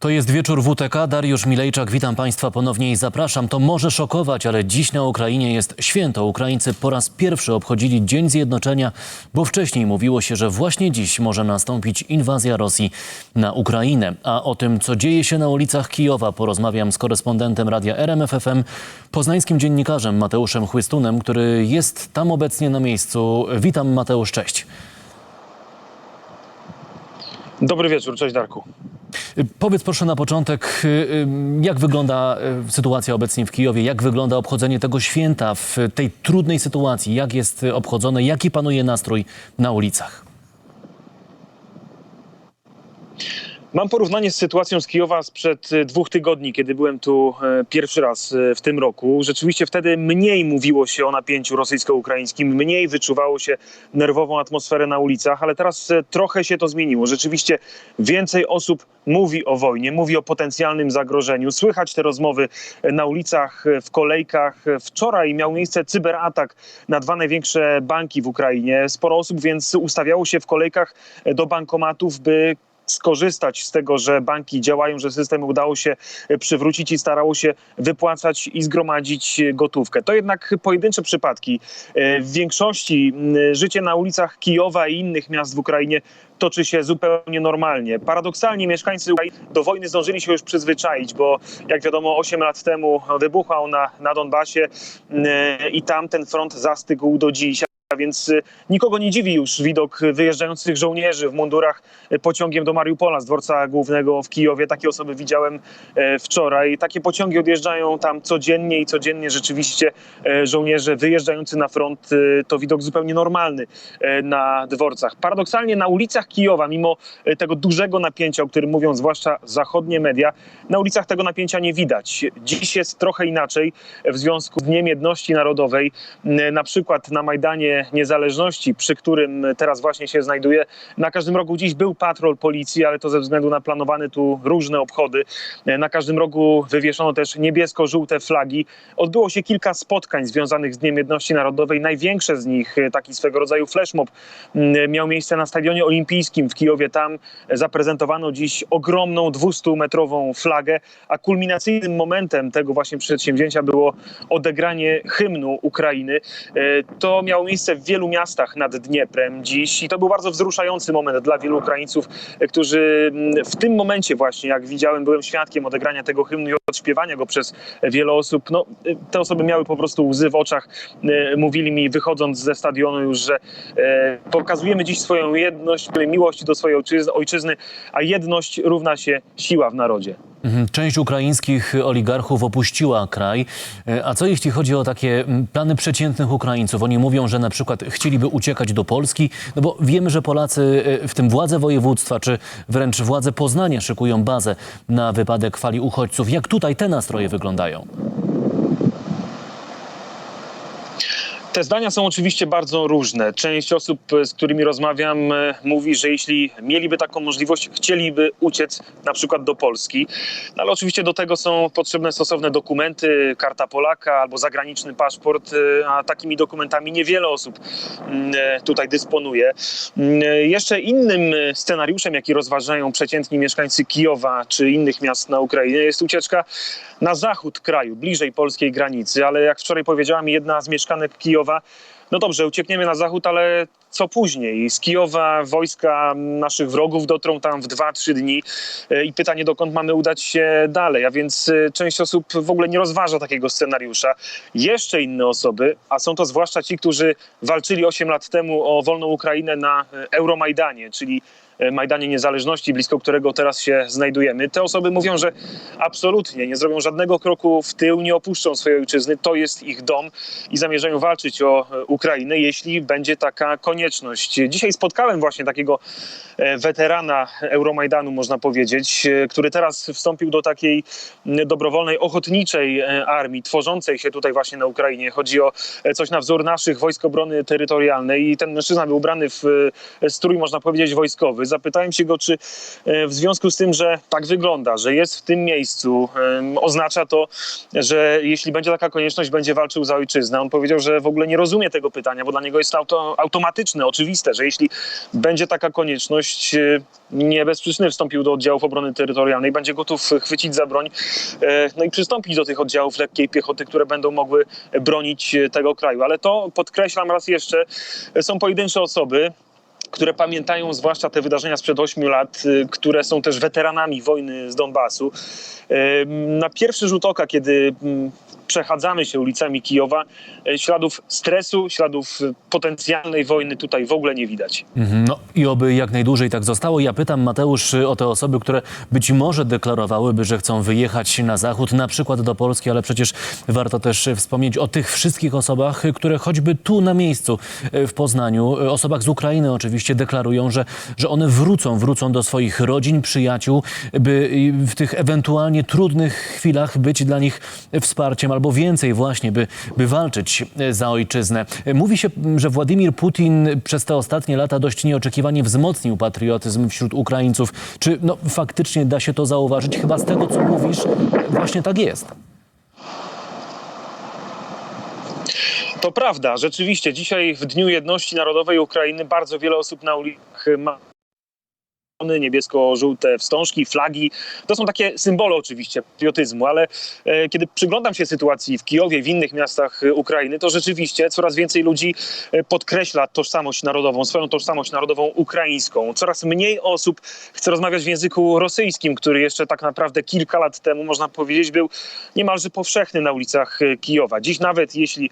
To jest wieczór WTK. Dariusz Milejczak, witam Państwa ponownie i zapraszam. To może szokować, ale dziś na Ukrainie jest święto. Ukraińcy po raz pierwszy obchodzili Dzień Zjednoczenia, bo wcześniej mówiło się, że właśnie dziś może nastąpić inwazja Rosji na Ukrainę. A o tym, co dzieje się na ulicach Kijowa, porozmawiam z korespondentem radia RMFFM, poznańskim dziennikarzem Mateuszem Chłystunem, który jest tam obecnie na miejscu. Witam Mateusz, cześć. Dobry wieczór, cześć Darku. Powiedz proszę na początek, y, y, jak wygląda y, sytuacja obecnie w Kijowie, jak wygląda obchodzenie tego święta w tej trudnej sytuacji, jak jest obchodzone, jaki panuje nastrój na ulicach? Mam porównanie z sytuacją z Kijowa sprzed e, dwóch tygodni, kiedy byłem tu e, pierwszy raz e, w tym roku. Rzeczywiście wtedy mniej mówiło się o napięciu rosyjsko-ukraińskim, mniej wyczuwało się nerwową atmosferę na ulicach, ale teraz trochę się to zmieniło. Rzeczywiście więcej osób mówi o wojnie, mówi o potencjalnym zagrożeniu. Słychać te rozmowy na ulicach, w kolejkach. Wczoraj miał miejsce cyberatak na dwa największe banki w Ukrainie. Sporo osób więc ustawiało się w kolejkach do bankomatów, by skorzystać z tego, że banki działają, że system udało się przywrócić i starało się wypłacać i zgromadzić gotówkę. To jednak pojedyncze przypadki. E, W większości życie na ulicach Kijowa i innych miast w Ukrainie toczy się zupełnie normalnie. Paradoksalnie mieszkańcy Ukrainy do wojny zdążyli się już przyzwyczaić, bo jak wiadomo 8 lat temu wybuchła ona na Donbasie i tam ten front zastygł do dziś. Więc y, nikogo nie dziwi już widok wyjeżdżających żołnierzy w mundurach y, pociągiem do Mariupola z dworca głównego w Kijowie. Takie osoby widziałem e, wczoraj. Takie pociągi odjeżdżają tam codziennie i codziennie rzeczywiście e, żołnierze wyjeżdżający na front y, to widok zupełnie normalny e, na dworcach. Paradoksalnie na ulicach Kijowa, mimo tego dużego napięcia, o którym mówią zwłaszcza zachodnie media, na ulicach tego napięcia nie widać. Dziś jest trochę inaczej w związku z Dniem Jedności Narodowej. Na przykład na Majdanie Niezależności, przy którym teraz właśnie się znajduję, na każdym rogu dziś był patrol policji, ale to ze względu na planowane tu różne obchody. Na każdym rogu wywieszono też niebiesko-żółte flagi. Odbyło się kilka spotkań związanych z Dniem Jedności Narodowej. Największe z nich, taki swego rodzaju flashmob, m, miał miejsce na Stadionie Olimpijskim w Kijowie. Tam zaprezentowano dziś ogromną 200-metrową flagę, a kulminacyjnym momentem tego właśnie przedsięwzięcia było odegranie hymnu Ukrainy. E, To miało miejsce w wielu miastach nad Dnieprem dziś i to był bardzo wzruszający moment dla wielu Ukraińców, którzy mm, w tym momencie właśnie, jak widziałem, byłem świadkiem odegrania tego hymnu i odśpiewania go przez wiele osób. No, te osoby miały po prostu łzy w oczach. E, Mówili mi wychodząc ze stadionu już, że e, pokazujemy dziś swoją jedność, miłość do swojej ojczyzny, a jedność równa się siła w narodzie. Mhm. Część ukraińskich oligarchów opuściła kraj. E, A co jeśli chodzi o takie plany przeciętnych Ukraińców? Oni mówią, że na przykład chcieliby uciekać do Polski, no bo wiemy, że Polacy, e, w tym władze województwa, czy wręcz władze Poznania szykują bazę na wypadek fali uchodźców. Jak tutaj te nastroje wyglądają? Te zdania są oczywiście bardzo różne. Część osób, z którymi rozmawiam, e, mówi, że jeśli mieliby taką możliwość, chcieliby uciec na przykład do Polski. No ale oczywiście do tego są potrzebne stosowne dokumenty, karta Polaka albo zagraniczny paszport, e, a takimi dokumentami niewiele osób mm, e, tutaj dysponuje. Mm, Jeszcze innym scenariuszem, jaki rozważają przeciętni mieszkańcy Kijowa czy innych miast na Ukrainie, jest ucieczka na zachód kraju, bliżej polskiej granicy, ale jak wczoraj powiedziała mi jedna z mieszkanek Kijowa, no dobrze, uciekniemy na zachód, ale co później? Z Kijowa wojska naszych wrogów dotrą tam w 2-3 dni e, i pytanie, dokąd mamy udać się dalej. A więc e, część osób w ogóle nie rozważa takiego scenariusza. Jeszcze inne osoby, a są to zwłaszcza ci, którzy walczyli 8 lat temu o wolną Ukrainę na e, Euromajdanie, czyli Majdanie Niezależności, blisko którego teraz się znajdujemy. Te osoby mówią, że absolutnie nie zrobią żadnego kroku w tył, nie opuszczą swojej ojczyzny. To jest ich dom i zamierzają walczyć o e, Ukrainę, jeśli będzie taka konieczność. Dzisiaj spotkałem właśnie takiego e, weterana Euromajdanu, można powiedzieć, e, który teraz wstąpił do takiej dobrowolnej, ochotniczej e, armii, tworzącej się tutaj właśnie na Ukrainie. Chodzi o e, coś na wzór naszych Wojsk Obrony Terytorialnej i ten mężczyzna był ubrany w e, strój, można powiedzieć, wojskowy. Zapytałem się go, czy e, w związku z tym, że tak wygląda, że jest w tym miejscu, oznacza to, że jeśli będzie taka konieczność, będzie walczył za ojczyznę. On powiedział, że w ogóle nie rozumie tego pytania, bo dla niego jest to auto, automatyczne, oczywiste, że jeśli będzie taka konieczność, e, nie bez przyczyny wstąpił do oddziałów obrony terytorialnej, będzie gotów chwycić za broń e, no i przystąpić do tych oddziałów lekkiej piechoty, które będą mogły bronić tego kraju. Ale to podkreślam raz jeszcze, są pojedyncze osoby, które pamiętają zwłaszcza te wydarzenia sprzed 8 lat, y, które są też weteranami wojny z Donbasu. Na pierwszy rzut oka, kiedy mm, przechadzamy się ulicami Kijowa, y, śladów stresu, śladów y, potencjalnej wojny tutaj w ogóle nie widać. Mhm, No i oby jak najdłużej tak zostało. Ja pytam Mateusz o te osoby, które być może deklarowałyby, że chcą wyjechać na zachód, na przykład do Polski, ale przecież warto też wspomnieć o tych wszystkich osobach, które choćby tu na miejscu e, w Poznaniu, e, osobach z Ukrainy oczywiście deklarują, że, że one wrócą, wrócą do swoich rodzin, przyjaciół, by w tych ewentualnie trudnych chwilach być dla nich wsparciem albo więcej właśnie, by, by walczyć e, za ojczyznę. E, Mówi się, że Władimir Putin przez te ostatnie lata dość nieoczekiwanie wzmocnił patriotyzm wśród Ukraińców. Czy no, faktycznie da się to zauważyć? Chyba z tego, co mówisz, właśnie tak jest. To prawda, rzeczywiście dzisiaj w Dniu Jedności Narodowej Ukrainy bardzo wiele osób na ulicach ma niebiesko-żółte wstążki, flagi. To są takie symbole oczywiście patriotyzmu, ale e, kiedy przyglądam się sytuacji w Kijowie, w innych miastach e, Ukrainy, to rzeczywiście coraz więcej ludzi e, podkreśla tożsamość narodową, swoją tożsamość narodową ukraińską. Coraz mniej osób chce rozmawiać w języku rosyjskim, który jeszcze tak naprawdę kilka lat temu, można powiedzieć, był niemalże powszechny na ulicach e, Kijowa. Dziś nawet jeśli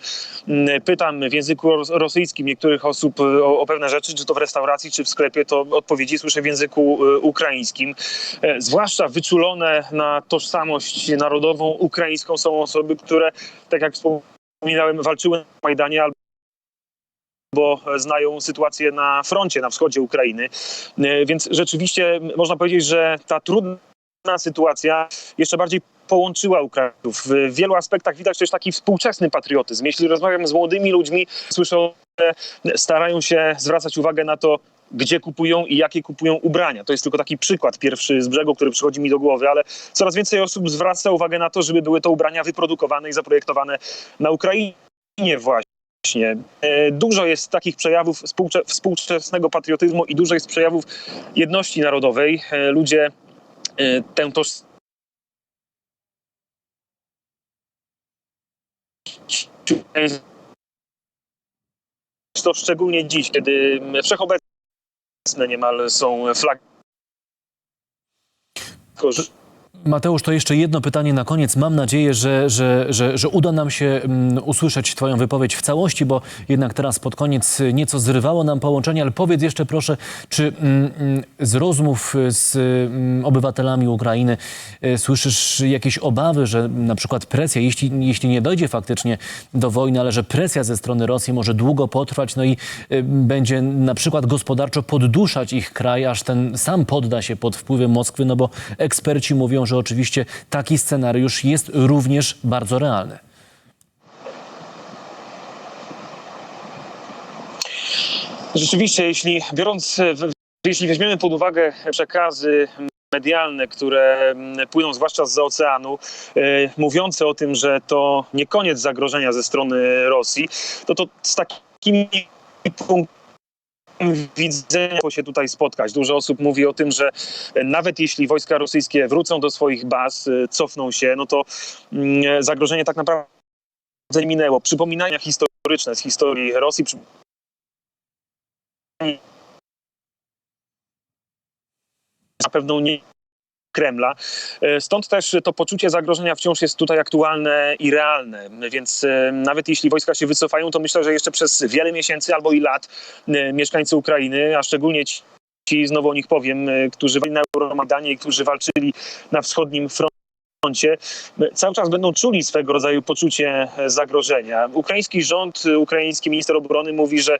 mm, pytam w języku ros- rosyjskim niektórych osób o, o pewne rzeczy, czy to w restauracji, czy w sklepie, to odpowiedzi słyszę w języku e, ukraińskim. E, Zwłaszcza wyczulone na tożsamość narodową ukraińską są osoby, które, tak jak wspominałem, walczyły na Majdanie albo bo znają sytuację na froncie, na wschodzie Ukrainy. E, Więc rzeczywiście można powiedzieć, że ta trudna sytuacja jeszcze bardziej połączyła Ukraińców. W wielu aspektach widać też taki współczesny patriotyzm. Jeśli rozmawiam z młodymi ludźmi, słyszę, że starają się zwracać uwagę na to, gdzie kupują i jakie kupują ubrania. To jest tylko taki przykład pierwszy z brzegu, który przychodzi mi do głowy, ale coraz więcej osób zwraca uwagę na to, żeby były to ubrania wyprodukowane i zaprojektowane na Ukrainie właśnie. E, Dużo jest takich przejawów współcze- współczesnego patriotyzmu i dużo jest przejawów jedności narodowej. E, Ludzie e, tę tożsamość to szczególnie dziś, kiedy wszechobecne niemal są flagi. Mateusz, to jeszcze jedno pytanie na koniec. Mam nadzieję, że, że, że, że uda nam się mm, usłyszeć Twoją wypowiedź w całości, bo jednak teraz pod koniec nieco zrywało nam połączenie, ale powiedz jeszcze proszę, czy mm, mm, z rozmów z mm, obywatelami Ukrainy e, słyszysz jakieś obawy, że na przykład presja, jeśli, jeśli nie dojdzie faktycznie do wojny, ale że presja ze strony Rosji może długo potrwać, no i będzie na przykład gospodarczo podduszać ich kraj, aż ten sam podda się pod wpływem Moskwy, no bo eksperci mówią, że oczywiście taki scenariusz jest również bardzo realny. Rzeczywiście, jeśli biorąc, jeśli weźmiemy pod uwagę przekazy medialne, które mm, płyną zwłaszcza z oceanu, e, mówiące o tym, że to nie koniec zagrożenia ze strony Rosji, to to z takimi punktami widzenia się tutaj spotkać. Dużo osób mówi o tym, że nawet jeśli wojska rosyjskie wrócą do swoich baz, e, cofną się, no to mm, zagrożenie tak naprawdę minęło. Przypominania historyczne z historii Rosji, na pewną nie Kremla. E, Stąd też to poczucie zagrożenia wciąż jest tutaj aktualne i realne. Więc e, nawet jeśli wojska się wycofają, to myślę, że jeszcze przez wiele miesięcy albo i lat e, mieszkańcy Ukrainy, a szczególnie ci, ci znowu o nich powiem, którzy walczyli na którzy walczyli na wschodnim froncie, cały czas będą czuli swego rodzaju poczucie zagrożenia. Ukraiński rząd, ukraiński minister obrony mówi, że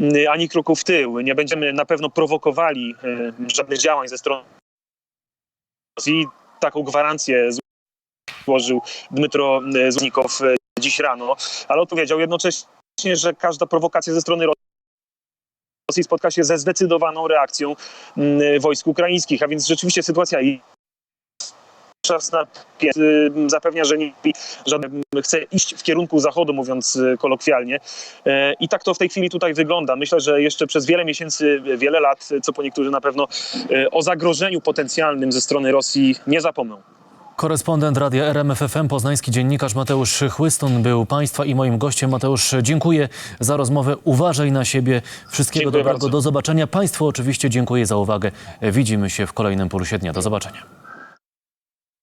m, ani kroku w tył. Nie będziemy na pewno prowokowali żadnych działań ze strony Rosji. Taką gwarancję złożył Dmytro e, Zunikow e, dziś rano, ale odpowiedział jednocześnie, że każda prowokacja ze strony Rosji spotka się ze zdecydowaną reakcją mm, wojsk ukraińskich, a więc rzeczywiście sytuacja i czas na y, zapewnia, że nie żaden chce iść w kierunku zachodu, mówiąc y, kolokwialnie. E, I tak to w tej chwili tutaj wygląda. Myślę, że jeszcze przez wiele miesięcy, wiele lat, co po niektórzy na pewno e, o zagrożeniu potencjalnym ze strony Rosji nie zapomną. Korespondent Radia RMFFM, poznański dziennikarz Mateusz Chłystun był Państwa i moim gościem. Mateusz, dziękuję za rozmowę. Uważaj na siebie. Wszystkiego Dziękuję dobrego. bardzo. Do zobaczenia. Państwu oczywiście dziękuję za uwagę. Widzimy się w kolejnym Pulsie Dnia. Do zobaczenia.